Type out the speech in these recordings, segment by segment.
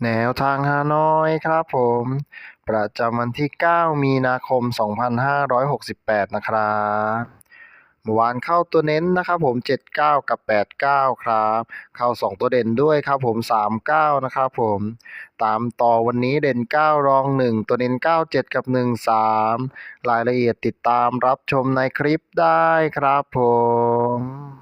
แนวทางฮานอยครับผม ประจำวันที่ 9 มีนาคม 2568 นะครับเมื่อวานเข้าตัวเน้นนะครับผม 79 กับ 89 ครับ เข้า 2 ตัวเด่นด้วยครับผม 39 นะครับผม ตามต่อวันนี้เด่น 9 รอง 1 ตัวเน้น 97 กับ 13 รายละเอียดติดตามรับชมในคลิปได้ครับผม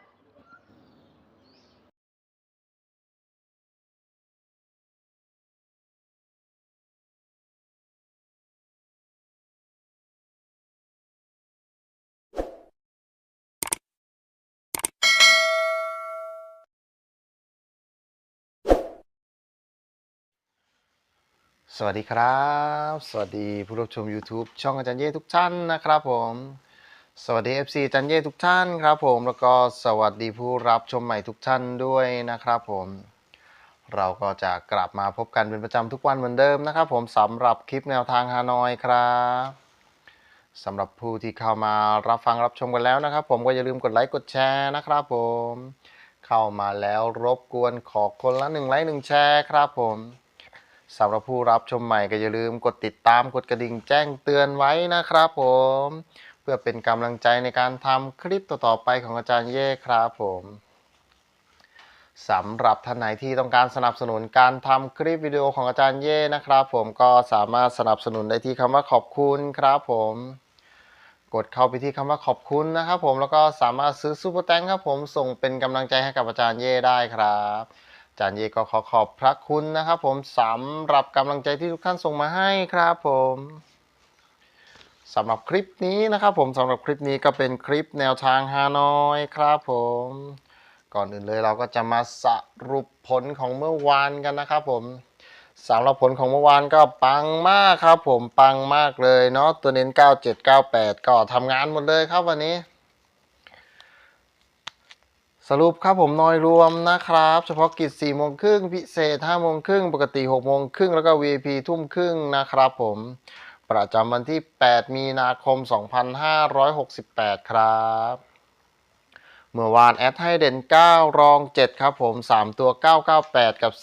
สวัสดีครับ สวัสดีผู้รับชม YouTube ช่องอาจารย์เย่ทุกท่านนะครับผม สวัสดี FC อาจารย์เย่ทุกท่านครับผม แล้วก็สวัสดีผู้รับชมใหม่ทุกท่านด้วยนะครับผม เราก็จะกลับมาพบกันเป็นประจำทุกวันเหมือนเดิมนะครับผมสำหรับคลิปแนวทางฮานอยครับสำหรับผู้ที่เข้ามารับฟังรับชมกันแล้วนะครับ ผมก็อย่าลืมกดไลค์กดแชร์นะครับผม เข้ามาแล้วรบกวนขอคนละหนึ่งไลค์หนึ่งแชร์ครับผม สำหรับผู้รับชมใหม่ก็อย่าลืมกดติดตามกดกระดิ่งแจ้งเตือนไว้นะครับผม เพื่อเป็นกำลังใจในการทำคลิปต่อๆไปของอาจารย์เย่ครับผมสำหรับท่านไหนที่ต้องการสนับสนุนการทำคลิปวิดีโอของอาจารย์เย่นะครับ ผมก็สามารถสนับสนุนได้ที่คำว่าขอบคุณครับผมกดเข้าไปที่คำว่าขอบคุณนะครับผมแล้วก็สามารถซื้อซูเปอร์แตงครับผมส่งเป็นกำลังใจให้กับอาจารย์เย่ได้ครับ จารย์เยก็ขอขอบพระคุณนะครับ ผมสำหรับกำลังใจที่ทุกท่านส่งมาให้ครับผมสำหรับคลิปนี้นะครับผมสำหรับคลิปนี้ก็เป็นคลิปแนวทางฮานอยครับผมก่อนอื่นเลยเราก็จะมาสรุปผลของเมื่อวานกันนะครับผมสำหรับผลของเมื่อวานก็ปังมากครับผมปังมากเลยเนาะตัวเน้น 9798 ก็ทำงานหมดเลยครับวันนี้ สรุปครับผมนอยรวมนะครับ เฉพาะกิจ4โมงครึ่งพิเศษ5โมงครึ่งปกติ6โมงครึ่งแล้วก็ VIP ทุ่มครึ่งนะครับผม ประจำวันที่ 8 มีนาคม 2568 ครับ เมื่อวานแอดให้เด่น 9 รอง 7 ครับผม 3 ตัว 998 กับ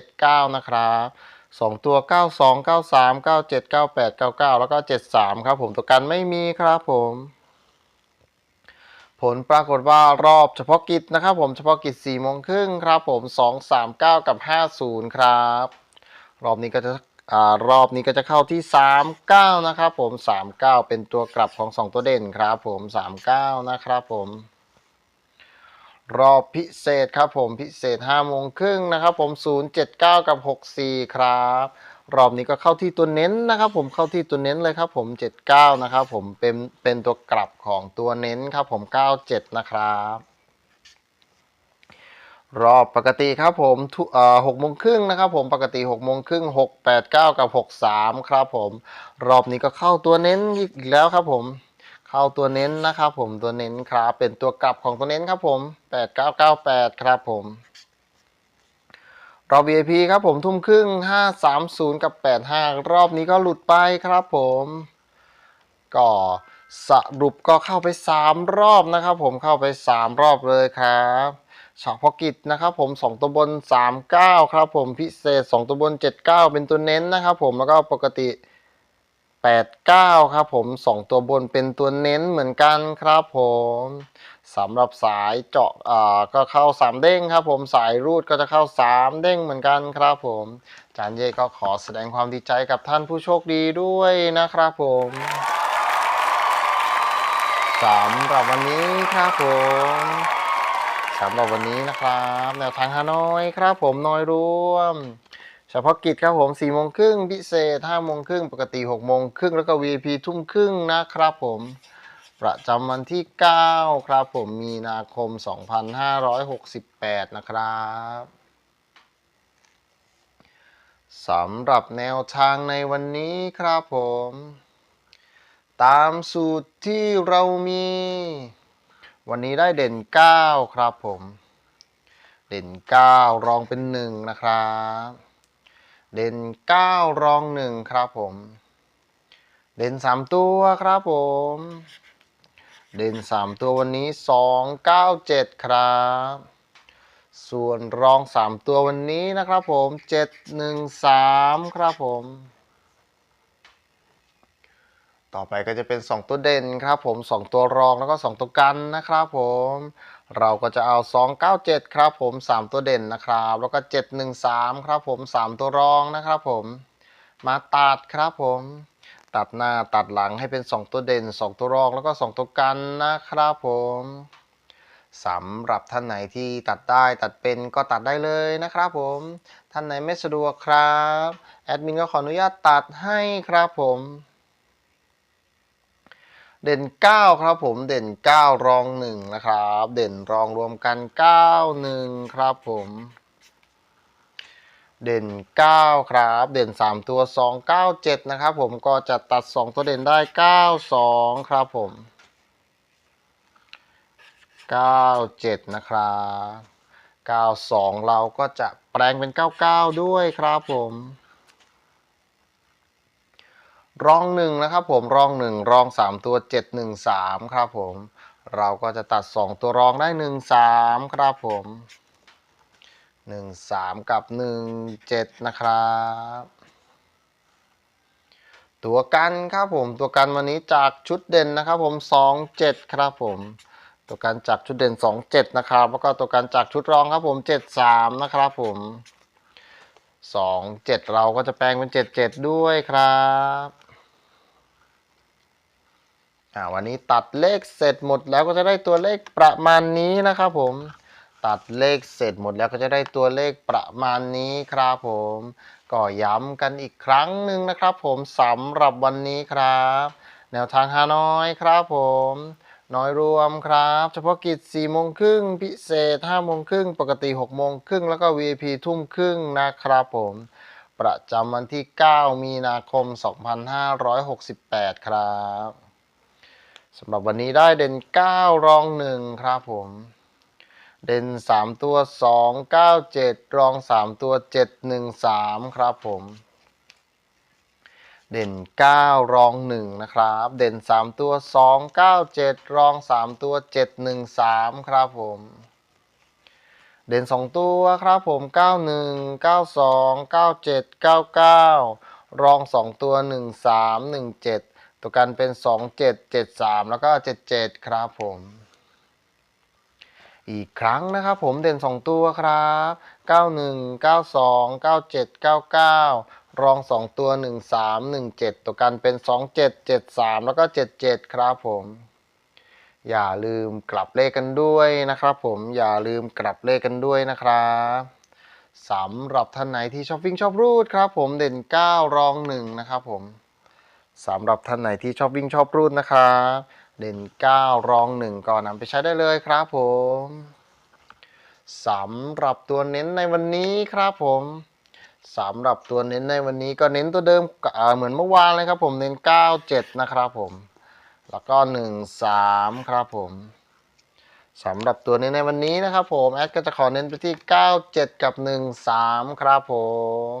379 นะครับ2 ตัว 92 93 97 98 99 แล้วก็ 73 ครับผมตัวกันไม่มีครับผม ผลปรากฏว่ารอบเฉพาะกิจนะครับผมเฉพาะกิจ4โมงครึ่งครับผม 2 3 9 กับ 50 ครับ รอบนี้ก็จะอรอบนี้ก็จะเข้าที่ 39 นะครับผม 39 เป็นตัวกลับของ 2 ตัวเด่นครับผม 39 นะครับผม รอบพิเศษครับผมพิเศษ5โมงครึ่งนะครับผม 079 กับ 64 ครับ รอบนี้ก็เข้าที่ตัวเน้นนะครับ ผมเข้าที่ตัวเน้นเลยครับ ผม 79 นะครับผมเป็นเป็นตัวกลับของตัวเน้นครับ ผม 97 นะครับ รอบปกติครับผมหกโมงครึ่งนะครับ ผมปกติ6โมงครึ่ง6 8 9กับ 63 ครับ ผม รอบนี้ก็เข้าตัวเน้นอีกแล้วครับ ผมเข้าตัวเน้นนะครับ ผมตัวเน้นครับเป็นตัวกลับของตัวเน้นครับ ผม 8998 ครับผม รอบ VIP ครับผมทุ่มครึ่ง 530 กับ 85 รอบนี้ก็หลุดไปครับผมก็สรุปก็เข้าไป 3 รอบนะครับผมเข้าไป 3 รอบเลยครับเฉพาะกิจนะครับผม 2 ตัวบน 39 ครับผมพิเศษ 2 ตัวบน 79 เป็นตัวเน้นนะครับผมแล้วก็ปกติ 89 ครับผม 2 ตัวบนเป็นตัวเน้นเหมือนกันครับผม สำหรับสายเจาะอ่าก็เข้า 3 เด้งครับผมสายรูดก็จะเข้า 3 เด้งเหมือนกันครับผมอาจารย์เย่ก็ขอแสดงความดีใจกับท่านผู้โชคดีด้วยนะครับผมสำหรับวันนี้ครับผมสำหรับวันนี้นะครับแนวทางฮานอยครับผมน้อยรวมเฉพาะกิจครับผม4โมงครึ่งพิเศษ5โมงครึ่งปกติ6โมงครึ่งแล้วก็ VIP ทุ่มครึ่งนะครับผม ประจำวันที่ 9 ครับผมมีนาคม 2568 นะครับสำหรับแนวทางในวันนี้ครับผม ตามสูตรที่เรามี วันนี้ได้เด่นเก้าครับผม เด่นเก้ารองเป็นหนึ่งนะครับ เด่นเก้ารองหนึ่งครับผม เด่นสามตัวครับผม เด่นสามตัววันนี้สองเก้าเจ็ดครับ ส่วนรองสามตัววันนี้นะครับผมเจ็ดหนึ่งสามครับผม ต่อไปก็จะเป็น 2 ตัวเด่นครับผม 2 ตัวรองแล้วก็ 2 ตัวกันนะครับผม เราก็จะเอา 297 ครับผม 3 ตัวเด่นนะครับ แล้วก็ 713 ครับผม 3 ตัวรองนะครับผม มาตัดครับผม ตัดหน้าตัดหลังให้เป็น 2 ตัวเด่น 2 ตัวรองแล้วก็ 2 ตัวกันนะครับผมสำหรับท่านไหนที่ตัดได้ตัดเป็นก็ตัดได้เลยนะครับผมท่านไหนไม่สะดวกครับแอดมินก็ขออนุญาตตัดให้ครับผมเด่น 9 ครับผมเด่น 9 รอง 1 นะครับ เด่นรองรวมกัน 9 1 ครับผม เด่น 9 ครับ เด่น 3 ตัว 2 9 7 นะครับผมก็จะตัด 2 ตัวเด่นได้ 9 2 ครับผม 9 7 นะครับ 9 2 เราก็จะแปลงเป็น 99 ด้วยครับผม รองหนึ่งนะครับผมรองหนึ่งรองสามตัวเจ็ดหนึ่งสามครับผม เราก็จะตัดสองตัวรองได้หนึ่งสามครับผม หนึ่งสามกับหนึ่งเจ็ดนะครับ ตัวกันครับผมตัวกันวันนี้จากชุดเด่นนะครับผมสองเจ็ดครับผม ตัวกันจากชุดเด่นสองเจ็ดนะครับ แล้วก็ตัวกันจากชุดรองครับผมเจ็ดสามนะครับผมสองเจ็ดเราก็จะแปลงเป็นเจ็ดเจ็ดด้วยครับอ่าวันนี้ตัดเลขเสร็จหมดแล้วก็จะได้ตัวเลขประมาณนี้นะครับผม ตัดเลขเสร็จหมดแล้วก็จะได้ตัวเลขประมาณนี้ครับผม ก็ย้ำกันอีกครั้งหนึ่งนะครับผมสำหรับวันนี้ครับ แนวทางฮานอยครับผม น้อยรวมครับ เฉพาะกิจ4โมงครึ่งพิเศษ5โมงครึ่งปกติ6โมงครึ่งแล้วก็ VIP ทุ่มครึ่งนะครับผม ประจำวันที่ 9 มีนาคม 2568 ครับสำหรับวันนี้ได้เด่น 9 รอง 1 ครับผม เด่น3ตัว2 9 7รอง3ตัว7 1 3ครับผม เด่น9รอง1นะครับ เด่น3ตัว2 9 7รอง3ตัว7 1 3ครับผมเด่น 2 ตัวครับผม 91 92 97 99 รอง 2 ตัว 1 3 1 7 ตัวกันเป็น 2 7 7 3 แล้วก็ 77 ครับผม อีกครั้งนะครับผมเด่น 2 ตัวครับ 91 92 97 99 รอง 2 ตัว 1 3 1 7 ตัวกันเป็น 2 7 7 3 แล้วก็ 77 ครับผม อย่าลืมกลับเลขกันด้วยนะครับผมอย่าลืมกลับเลขกันด้วยนะครับสำหรับท่านไหนที่ชอบวิ่งชอบรูดครับผมเด่น 9 รอง 1 นะครับผมสำหรับท่านไหนที่ชอบวิ่งชอบรูดนะครับ เด่น 9 รอง 1 ก็นำไปใช้ได้เลยครับผมสำหรับตัวเน้นในวันนี้ครับผมสำหรับตัวเน้นในวันนี้ก็เน้นตัวเดิมเหมือนเมื่อวานเลยครับผมเน้น 9 7 นะครับผม แล้วก็ 1 3 ครับผมสำหรับตัวเนี้ในวันนี้นะครับผม แอดก็จะขอเน้นไปที่ 9 7 กับ 1 3 ครับผม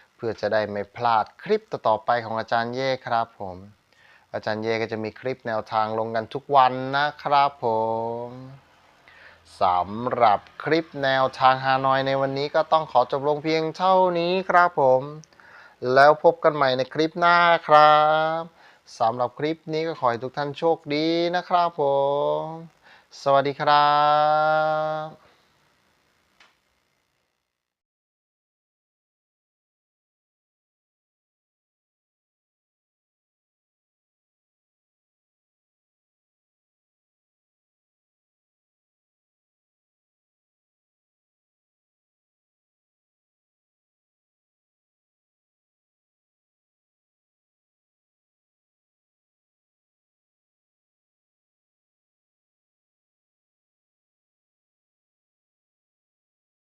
พื่อจะได้ไม่พลาดคลิปต่อๆไปของอาจารย์เย่ครับผม อาจารย์เย่ก็จะมีคลิปแนวทางลงกันทุกวันนะครับผมสำหรับคลิปแนวทางฮานอยในวันนี้ก็ต้องขอจบลงเพียงเท่านี้ครับผม แล้วพบกันใหม่ในคลิปหน้าครับสำหรับคลิปนี้ก็ขอให้ทุกท่านโชคดีนะครับผม สวัสดีครับ